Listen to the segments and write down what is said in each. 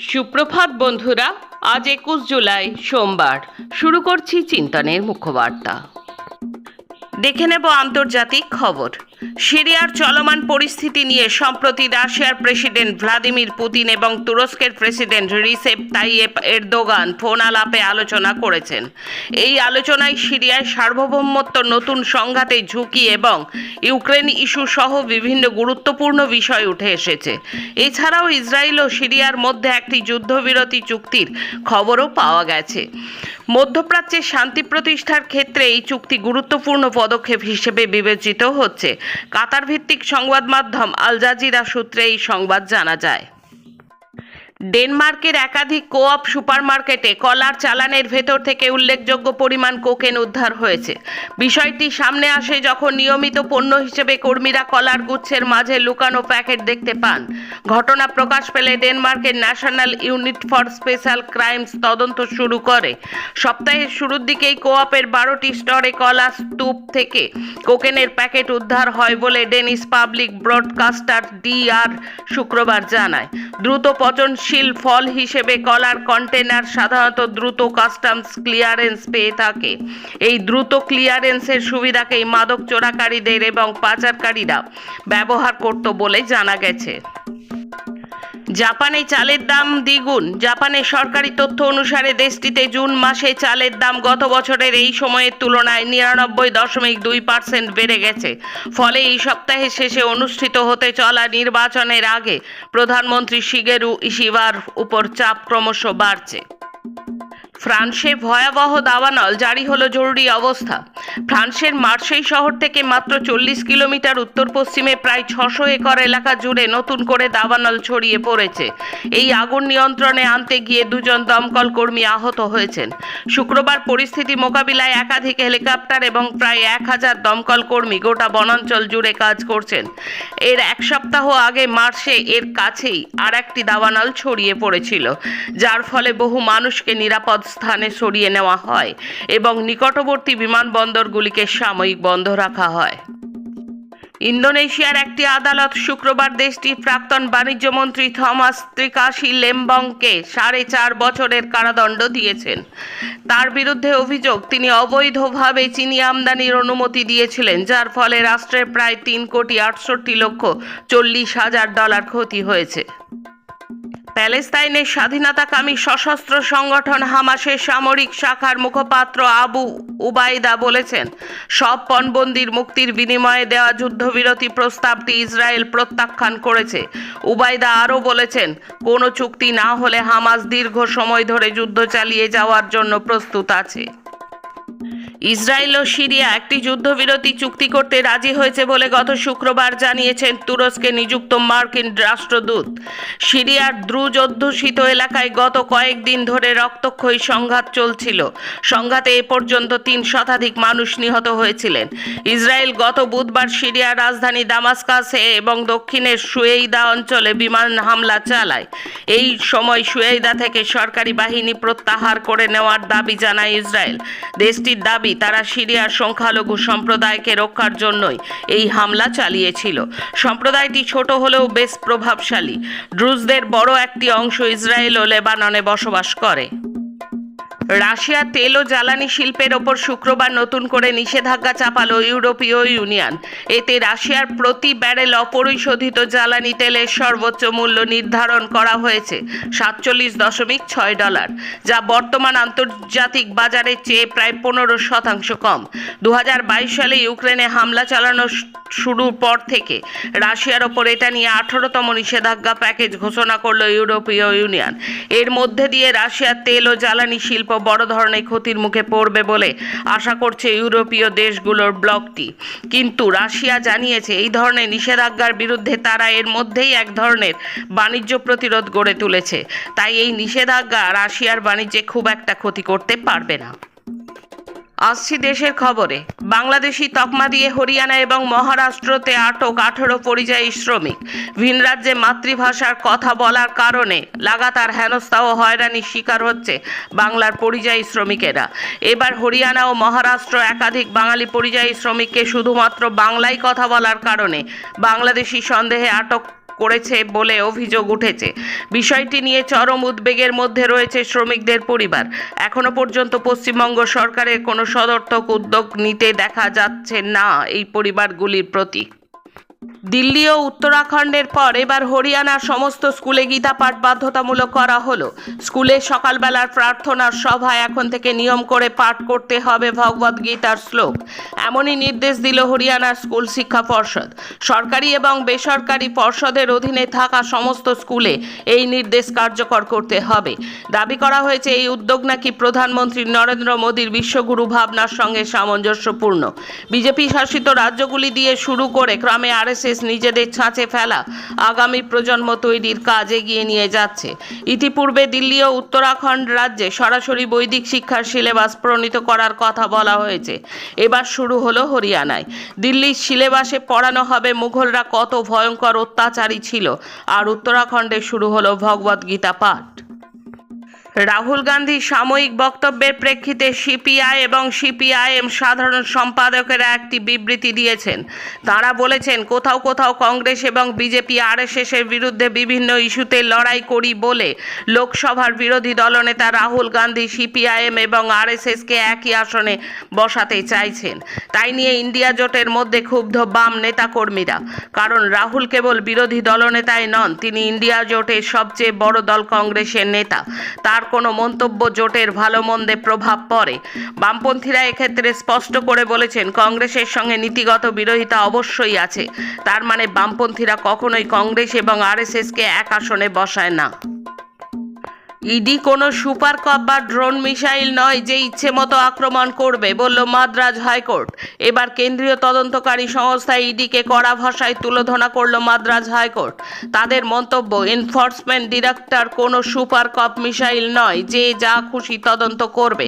সুপ্রভাত বন্ধুরা আজ একুশ জুলাই সোমবার। শুরু করছি চিন্তনের মুখ্যবার্তা। দেখে নেব আন্তর্জাতিক খবর। সিরিয়ার চলমান পরিস্থিতি নিয়ে সম্প্রতি রাশিয়ার প্রেসিডেন্ট ভ্লাদিমির পুতিন এবং তুরস্কের president Recep Tayyip Erdogan phone আলাপে আলোচনা করেছেন। এই আলোচনায় সিরিয়ায় সার্বভৌমত্ব নতুন সংঘাতে ঝুঁকি এবং ইউক্রেন ইস্যু সহ বিভিন্ন গুরুত্বপূর্ণ বিষয় উঠে এসেছে। এছাড়াও ইসরায়েল ও সিরিয়ার মধ্যে একটি যুদ্ধবিরতি চুক্তির খবরও পাওয়া গেছে। মধ্যপ্রাচ্যে শান্তি প্রতিষ্ঠার ক্ষেত্রে এই চুক্তি গুরুত্বপূর্ণ পদক্ষেপ হিসেবে বিবেচিত হচ্ছে। কাতার ভিত্তিক সংবাদ মাধ্যম আল জাজিরা সূত্রে এই সংবাদ জানা যায়। ডেনমার্কের একাধিক কোঅপ সুপারমার্কেটে কলার চালানের ভেতর থেকে উল্লেখযোগ্য পরিমাণ কোকেন উদ্ধার হয়েছে। বিষয়টি সামনে আসে যখন নিয়মিত পণ্য হিসেবে কর্মীরা কলার গুচ্ছের মাঝে লুকানো প্যাকেট দেখতে পান। ঘটনা প্রকাশ পেলে ডেনমার্কের national unit for special crimes তদন্ত শুরু করে। সপ্তাহের শুরুর দিকেই কোঅপের বারোটি স্টরে কলা স্তূপ থেকে কোকেনের প্যাকেট উদ্ধার হয় বলে ডেনিস পাবলিক ব্রডকাস্টার ডিআর শুক্রবার জানায়। দ্রুত পচনশীল ফল হিসেবে কলার কন্টেনার সাধারণত দ্রুত কাস্টমস ক্লিয়ারেন্স পেয়ে থাকে। এই দ্রুত ক্লিয়ারেন্সের সুবিধাকেই মাদক চোরাকারীদের এবং পাচারকারীরা ব্যবহার করত বলে জানা গেছে। জাপানে চালের দাম দ্বিগুণ। জাপানের সরকারি তথ্য অনুসারে দেশটিতে জুন মাসে চালের দাম গত বছরের এই সময়ের তুলনায় নিরানব্বই দশমিক দুই পার্সেন্ট বেড়ে গেছে। ফলে এই সপ্তাহের শেষে অনুষ্ঠিত হতে চলা নির্বাচনের আগে প্রধানমন্ত্রী শিগেরু ইশিবার উপর চাপ ক্রমশ বাড়ছে। ফ্রান্সে ভয়াবহ দাবানল জারি হলো জরুরি অবস্থা। ফ্রান্সের মার্সেই শহর থেকে মাত্র চল্লিশ কিলোমিটার উত্তর পশ্চিমে প্রায় ছশো একর এলাকা জুড়ে নতুন করে দাবানল ছড়িয়ে পড়েছে। এই আগুন নিয়ন্ত্রণে আনতে গিয়ে দুজন দমকল কর্মী আহত হয়েছেন। শুক্রবার পরিস্থিতি মোকাবিলায় একাধিক হেলিকপ্টার এবং প্রায় এক হাজার দমকল কর্মী গোটা বনাঞ্চল জুড়ে কাজ করছেন। এর এক সপ্তাহ আগে মার্চে এর কাছেই আর একটি দাবানল ছড়িয়ে পড়েছিল, যার ফলে বহু মানুষকে নিরাপদ স্থানে সরিয়ে নেওয়া হয় এবং নিকটবর্তী বিমানবন্দরগুলিকে সাময়িক বন্ধ রাখা হয়। ইন্দোনেশিয়ার একটি আদালত শুক্রবার দেশটির প্রাক্তন বাণিজ্যমন্ত্রী থমাস ত্রিকাশি লেম্বংকে সাড়ে চার বছরের কারাদণ্ড দিয়েছেন। তার বিরুদ্ধে অভিযোগ, তিনি অবৈধভাবে চিনি আমদানির অনুমতি দিয়েছিলেন, যার ফলে রাষ্ট্রের প্রায় তিন কোটি আটষট্টি লক্ষ চল্লিশ হাজার ডলার ক্ষতি হয়েছে। প্যালেস্তাইনের স্বাধীনতাকামী সশস্ত্র সংগঠন হামাসের সামরিক শাখার মুখপাত্র আবু উবাইদা বলেছেন, সব পণবন্দির মুক্তির বিনিময়ে দেওয়া যুদ্ধবিরতি প্রস্তাবটি ইসরায়েল প্রত্যাখ্যান করেছে। উবাইদা আরও বলেছেন, কোনো চুক্তি না হলে হামাস দীর্ঘ সময় ধরে যুদ্ধ চালিয়ে যাওয়ার জন্য প্রস্তুত আছে। ইসরায়েল ও সিরিয়া একটি যুদ্ধবিরতি চুক্তি করতে রাজি হয়েছে বলে গত শুক্রবার জানিয়েছেন তুরস্কে নিযুক্ত মার্কিন রাষ্ট্রদূত। সিরিয়ার দ্রুজ অধ্যুষিত এলাকায় গত কয়েকদিন ধরে রক্তক্ষয়ী সংঘাত চলছিল। সংঘাতে এ পর্যন্ত তিন শতাধিক মানুষ নিহত হয়েছিলেন। ইসরায়েল গত বুধবার সিরিয়ার রাজধানী দামাস্কাসে এবং দক্ষিণের সুয়েইদা অঞ্চলে বিমান হামলা চালায়। এই সময় সুয়েইদা থেকে সরকারি বাহিনী প্রত্যাহার করে নেওয়ার দাবি জানায় ইসরায়েল। দেশটির দাবি তারা সিরিয়ার সংখ্যালঘু সম্প্রদায়কে রক্ষার জন্যই এই হামলা চালিয়েছিল। সম্প্রদায়টি ছোট হলেও বেশ প্রভাবশালী। ড্রুজদের বড় একটি অংশ ইসরায়েল ও লেবাননে বসবাস করে। রাশিয়া তেল ও জ্বালানি শিল্পের ওপর শুক্রবার নতুন করে নিষেধাজ্ঞা চাপালো ইউরোপীয় ইউনিয়ন। এতে রাশিয়ার প্রতি ব্যারেল অপরিশোধিত জ্বালানি তেলের সর্বোচ্চ মূল্য নির্ধারণ করা হয়েছে, সাতচল্লিশ দশমিক ছয় ডলার, যা বর্তমান আন্তর্জাতিক বাজারের চেয়ে প্রায় পনেরো শতাংশ কম। দু হাজার বাইশ সালে ইউক্রেনে হামলা চালানো শুরুর পর থেকে রাশিয়ার ওপর এটা নিয়ে আঠারোতম নিষেধাজ্ঞা প্যাকেজ ঘোষণা করল ইউরোপীয় ইউনিয়ন। এর মধ্যে দিয়ে রাশিয়ার তেল ও জ্বালানি শিল্প বড় ধরনের ক্ষতির মুখে পড়বে বলে আশা করছে ইউরোপীয় দেশগুলোর ব্লকটি। কিন্তু রাশিয়া জানিয়েছে, এই ধরনের নিষেধাজ্ঞার বিরুদ্ধে তারা এর মধ্যেই এক ধরনের বাণিজ্য প্রতিরোধ গড়ে তুলেছে। তাই এই নিষেধাজ্ঞা রাশিয়ার বাণিজ্যে খুব একটা ক্ষতি করতে পারবে না। আসছি দেশের খবরে। বাংলাদেশি তকমা দিয়ে হরিয়ানা এবং মহারাষ্ট্রতে আটক আঠারো পরিযায়ী শ্রমিক। ভিন রাজ্যে মাতৃভাষার কথা বলার কারণে লাগাতার হেনস্থা ও হয়রানির শিকার হচ্ছে বাংলার পরিযায়ী শ্রমিকেরা। এবার হরিয়ানা ও মহারাষ্ট্র একাধিক বাঙালি পরিযায়ী শ্রমিককে শুধুমাত্র বাংলায় কথা বলার কারণে বাংলাদেশি সন্দেহে আটক করেছে বলে অভিযোগ উঠেছে। বিষয়টি নিয়ে চরম উদ্বেগের মধ্যে রয়েছে শ্রমিকদের পরিবার। এখনও পর্যন্ত পশ্চিমবঙ্গ সরকারের কোনো সদর্থক উদ্যোগ নিতে দেখা যাচ্ছে না এই পরিবারগুলির প্রতি। দিল্লি ও উত্তরাখণ্ডের পর এবার হরিয়ানার সমস্ত স্কুলে গীতা পাঠ বাধ্যতামূলক করা হলো। স্কুলে সকালবেলার প্রার্থনার সভায় এখন থেকে নিয়ম করে পাঠ করতে হবে ভগবদ গীতার শ্লোক। এমনই নির্দেশ দিল হরিয়ানার স্কুল শিক্ষা পর্ষদ। সরকারি এবং বেসরকারি পর্ষদের অধীনে থাকা সমস্ত স্কুলে এই নির্দেশ কার্যকর করতে হবে। দাবি করা হয়েছে, এই উদ্যোগ নাকি প্রধানমন্ত্রী নরেন্দ্র মোদীর বিশ্বগুরু ভাবনার সঙ্গে সামঞ্জস্যপূর্ণ। বিজেপি শাসিত রাজ্যগুলি দিয়ে শুরু করে ক্রমে আরএসএস নিজেদের ছাঁচে ফেলা আগামী প্রজন্ম তৈরির কাজ এগিয়ে নিয়ে যাচ্ছে। ইতিপূর্বে দিল্লি ও উত্তরাখণ্ড রাজ্যে সরাসরি বৈদিক শিক্ষার সিলেবাস প্রণীত করার কথা বলা হয়েছে। এবার শুরু হলো হরিয়ানায়। দিল্লির সিলেবাসে পড়ানো হবে মুঘলরা কত ভয়ঙ্কর অত্যাচারী ছিল। আর উত্তরাখণ্ডে শুরু হলো ভগবদ্গীতা পাঠ। রাহুল গান্ধীর সাময়িক বক্তব্যের প্রেক্ষিতে সিপিআই এবং সিপিআইএম সাধারণ সম্পাদকেরা একটি বিবৃতি দিয়েছেন। তারা বলেছেন, কোথাও কোথাও কংগ্রেস এবং বিজেপি আরএসএস এর বিরুদ্ধে বিভিন্ন ইস্যুতে লড়াই করি বলে লোকসভার বিরোধী দলনেতা রাহুল গান্ধী সিপিআইএম এবং আরএসএসকে একই আসনে বসাতে চাইছেন। তাই নিয়ে ইন্ডিয়া জোটের মধ্যে ক্ষুব্ধ বাম নেতাকর্মীরা। কারণ রাহুল কেবল বিরোধী দলনেতাই নন, তিনি ইন্ডিয়া জোটের সবচেয়ে বড় দল কংগ্রেসের নেতা। তার কোনো মন্তব্য জোটের ভালো মন্দে প্রভাব পড়ে। বামপন্থীরা এক্ষেত্রে স্পষ্ট করে বলেছেন, কংগ্রেসের সঙ্গে নীতিগত বিরোধিতা অবশ্যই আছে। তার মানে বামপন্থীরা কখনোই কংগ্রেস এবং আরএসএসকে এক আসনে বসায় না। ইডি কোনো সুপার কপ বা ড্রোন মিসাইল নয় যে ইচ্ছে মতো আক্রমণ করবে, বলল মাদ্রাজ হাইকোর্ট। এবার কেন্দ্রীয় তদন্তকারী সংস্থা ইডিকে কড়া ভাষায় তুলোধনা করল মাদ্রাজ হাইকোর্ট। তাদের মন্তব্য, এনফোর্সমেন্ট ডিরেক্টর কোনো সুপার কপ মিসাইল নয় যে যা খুশি তদন্ত করবে,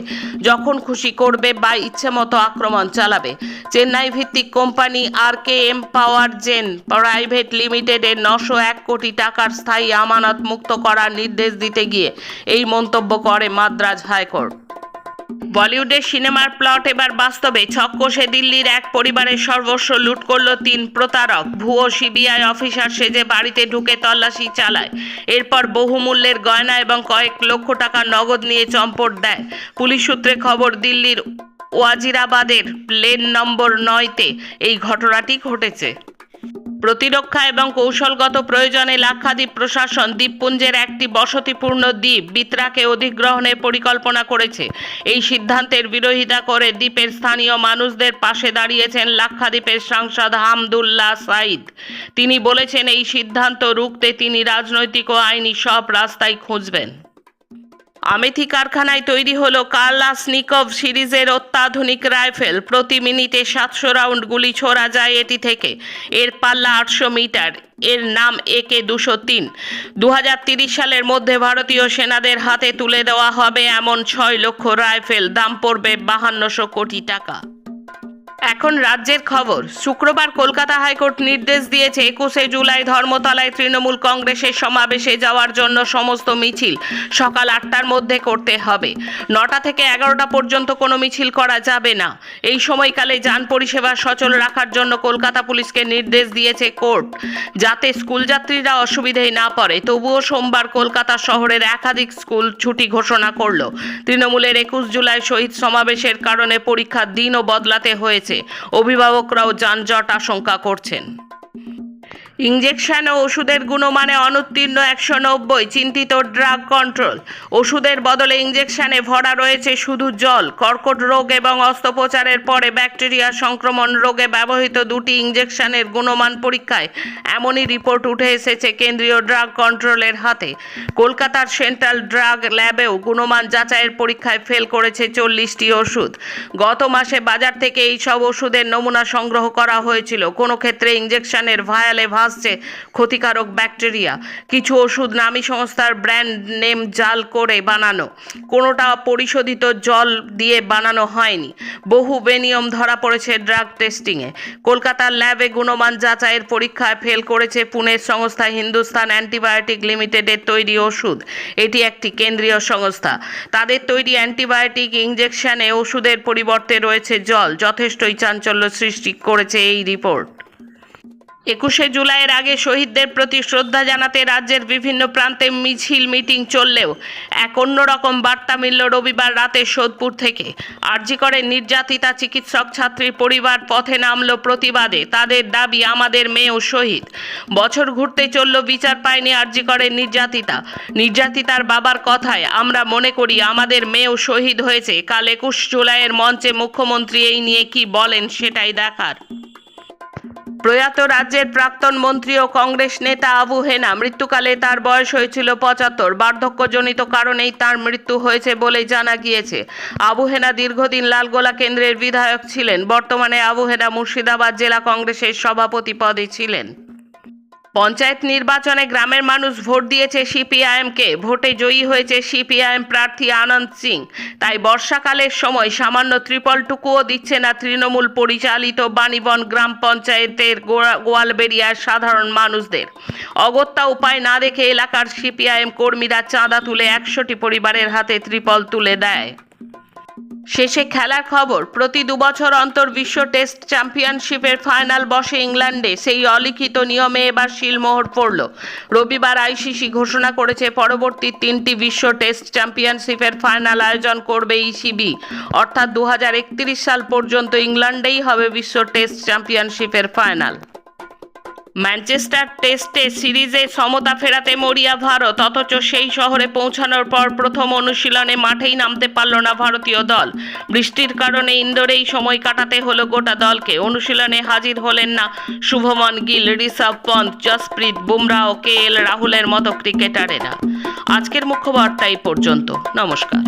যখন খুশি করবে বা ইচ্ছে মতো আক্রমণ চালাবে। চেন্নাই ভিত্তিক company R K M Powergen private লিমিটেডের নশো এক কোটি টাকার স্থায়ী আমানত মুক্ত করার নির্দেশ দিতে গিয়ে এই মন্তব্য করে মাদ্রাজ হাইকোর্ট। বলিউডের সিনেমার প্লট এবার বাস্তবে ছক কষে দিল্লির এক পরিবারের সর্বস্ব লুট করল তিন প্রতারক। ভুয়ো সিবিআই অফিসার সেজে বাড়িতে ঢুকে তল্লাশি চালায়। এরপর বহুমূল্যের গয়না এবং কয়েক লক্ষ টাকা নগদ নিয়ে চম্পট দেয়। পুলিশ সূত্রে খবর, দিল্লির ওয়াজিরাবাদের লেন নম্বর নয়তে এই ঘটনাটি ঘটেছে। প্রতিরক্ষা এবং কৌশলগত প্রয়োজনে লাক্ষাদ্বীপ প্রশাসন দ্বীপপুঞ্জের একটি বসতিপূর্ণ দ্বীপ বিত্রাকে অধিগ্রহণের পরিকল্পনা করেছে। এই সিদ্ধান্তের বিরোধিতা করে দ্বীপের স্থানীয় মানুষদের পাশে দাঁড়িয়েছেন লাক্ষাদ্বীপের সাংসদ হামদুল্লাহ সাইদ তিনি বলেছেন, এই সিদ্ধান্ত রুখতে তিনি রাজনৈতিক ও আইনি সব রাস্তাই খুঁজবেন। আমেথি কারখানায় তৈরি হলো কালাসনিকভ সিরিজের অত্যাধুনিক রাইফেল। প্রতি মিনিটে সাতশো রাউন্ড গুলি ছোড়া যায় এটি থেকে। এর পাল্লা আটশো মিটার। এর নাম এ কে দুশো তিন। দু সালের মধ্যে ভারতীয় সেনাদের হাতে তুলে দেওয়া হবে এমন ছয় লক্ষ রাইফেল। দাম পড়বে বাহান্নশো কোটি টাকা। এখন রাজ্যের খবর, শুক্রবার কলকাতা হাইকোর্ট নির্দেশ দিয়েছে একুশে জুলাই ধর্মতলায় তৃণমূল কংগ্রেসের সমাবেশে যাওয়ার জন্য সমস্ত মিছিল সকাল আটটার মধ্যে করতে হবে। নটা থেকে এগারোটা পর্যন্ত কোনো মিছিল করা যাবে না। এই সময়কালে যান পরিষেবা সচল রাখার জন্য কলকাতা পুলিশকে নির্দেশ দিয়েছে কোর্ট। যাতে স্কুলযাত্রীরা অসুবিধায় না পড়ে, তবুও সোমবার কলকাতা শহরের একাধিক স্কুল ছুটি ঘোষণা করল। তৃণমূলের একুশ জুলাই শহীদ সমাবেশের কারণে পরীক্ষার দিনও বদলাতে হয়েছে। অভিভাবকরাও যানজট আশঙ্কা করছেন। ইঞ্জেকশন ও ওষুধের গুণমানে অনুত্তীর্ণ একশো নব্বই, চিন্তিত ড্রাগ কন্ট্রোল। ওষুধের বদলে ইঞ্জেকশনে ভরা রয়েছে শুধু জল। কর্কট রোগ এবং অস্ত্রোপচারের পরে ব্যাকটেরিয়া সংক্রমণ রোগে ব্যবহৃত দুটি ইঞ্জেকশনের গুণমান পরীক্ষায় এমনই রিপোর্ট উঠে এসেছে কেন্দ্রীয় ড্রাগ কন্ট্রোলের হাতে। কলকাতার সেন্ট্রাল ড্রাগ ল্যাবেও গুণমান যাচাইয়ের পরীক্ষায় ফেল করেছে চল্লিশটি ওষুধ। গত মাসে বাজার থেকে এই সব ওষুধের নমুনা সংগ্রহ করা হয়েছিল। কোনো ক্ষেত্রে ইঞ্জেকশনের ভায়ালে ভাসছে ক্ষতিকারক ব্যাকটেরিয়া, কিছু ওষুধ নামী সংস্থার ব্র্যান্ড নেম জাল করে বানানো, কোনোটা পরিশোধিত জল দিয়ে বানানো হয়নি। বহু বেনিয়ম ধরা পড়েছে ড্রাগ টেস্টিংয়ে। কলকাতার ল্যাবে গুণমান যাচাইয়ের পরীক্ষায় ফেল করেছে পুনের সংস্থা হিন্দুস্তান অ্যান্টিবায়োটিক লিমিটেডের তৈরি ওষুধ। এটি একটি কেন্দ্রীয় সংস্থা। তাদের তৈরি অ্যান্টিবায়োটিক ইঞ্জেকশনে ওষুধের পরিবর্তে রয়েছে জল। যথেষ্টই চাঞ্চল্য সৃষ্টি করেছে এই রিপোর্ট। একুশে জুলাইয়ের আগে শহীদদের প্রতি শ্রদ্ধা জানাতে রাজ্যের বিভিন্ন প্রান্তে মিছিল, মিটিং চললেও এক অন্যরকম বার্তা মিলল রবিবার রাতে সোদপুর থেকে। আরজি করে নির্যাতিতা চিকিৎসক ছাত্রীর পরিবার পথে নামল প্রতিবাদে। তাদের দাবি, আমাদের মেয়েও শহীদ। বছর ঘুরতে চলল, বিচার পায়নি আরজি করে নির্যাতিতা। নির্যাতিতার বাবার কথায়, আমরা মনে করি আমাদের মেয়েও শহীদ হয়েছে। কাল একুশ জুলাইয়ের মঞ্চে মুখ্যমন্ত্রী এই নিয়ে কি বলেন সেটাই দেখার। প্রয়াত রাজ্যের প্রাক্তন মন্ত্রী ও কংগ্রেস নেতা আবু হেনা, মৃত্যুকালে তার বয়স হয়েছিল পঁচাত্তর। বার্ধক্যজনিত কারণেই তার মৃত্যু হয়েছে বলেই জানা গিয়েছে। আবু হেনা দীর্ঘদিন লালগোলা কেন্দ্রের বিধায়ক ছিলেন। বর্তমানে আবু হেনা মুর্শিদাবাদ জেলা কংগ্রেসের সভাপতি পদে ছিলেন। পঞ্চায়েত নির্বাচনে গ্রামের মানুষ ভোট দিয়েছে সিপিআইএমকে। ভোটে জয়ী হয়েছে সিপিআইএম প্রার্থী আনন্দ সিং। তাই বর্ষাকালের সময় সামান্য ত্রিপলটুকুও দিচ্ছে না তৃণমূল পরিচালিত বাণীবন গ্রাম পঞ্চায়েতের গোয়া- গোয়ালবেড়িয়ার সাধারণ মানুষদের। অগত্যা উপায় না দেখে এলাকার সিপিআইএম কর্মীরা চাঁদা তুলে একশোটি পরিবারের হাতে ত্রিপল তুলে দেয়। শেষে খেলার খবর, প্রতি দুবছর অন্তর বিশ্ব টেস্ট চ্যাম্পিয়নশিপের ফাইনাল বসে ইংল্যান্ডে। সেই অলিখিত নিয়মে এবার শিলমোহর পড়ল। রবিবার আইসিসি ঘোষণা করেছে, পরবর্তী তিনটি বিশ্ব টেস্ট চ্যাম্পিয়নশিপের ফাইনাল আয়োজন করবে ইসিবি। অর্থাৎ দু হাজার একত্রিশ সাল পর্যন্ত ইংল্যান্ডেই হবে বিশ্ব টেস্ট চ্যাম্পিয়নশিপের ফাইনাল। ম্যানচেস্টার টেস্টে সিরিজে সমতা ফেরাতে মরিয়া ভারত, অথচ সেই শহরে পৌঁছানোর পর প্রথম অনুশীলনে মাঠেই নামতে পারল না ভারতীয় দল। বৃষ্টির কারণে ইন্দোরেই সময় কাটাতে হলো গোটা দলকে। অনুশীলনে হাজির হলেন না শুভমন গিল, ঋষভ পন্থ, জসপ্রীত বুমরা ও কে এল রাহুলের মতো ক্রিকেটারেরা। আজকের মুখ্য বার্তা এই পর্যন্ত। নমস্কার।